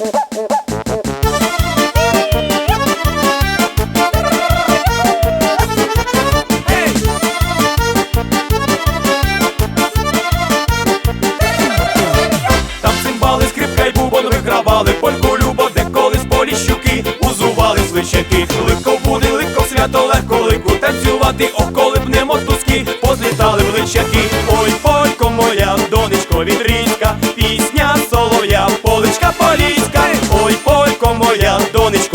Там цимбали, скрипка й бубон вигравали, польку любо, де колись поліщуки, узували свищаки, легко буде, легко свято, легко лику танцювати, ох, коли б не мотузки, позлітали в личаки.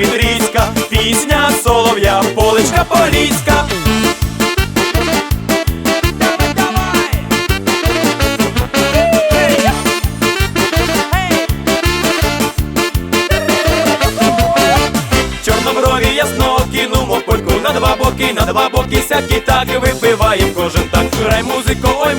вітрійська, пісня солов'я, поличка поліська. Чорноброві ясно кинумо польку на два боки, на два боки сякі так випиваєм кожен так. Грай музико, ой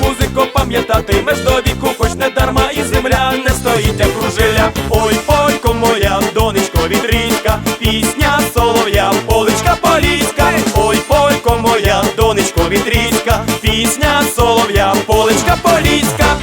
вітрійська, пісня солов'я, поличка поліська.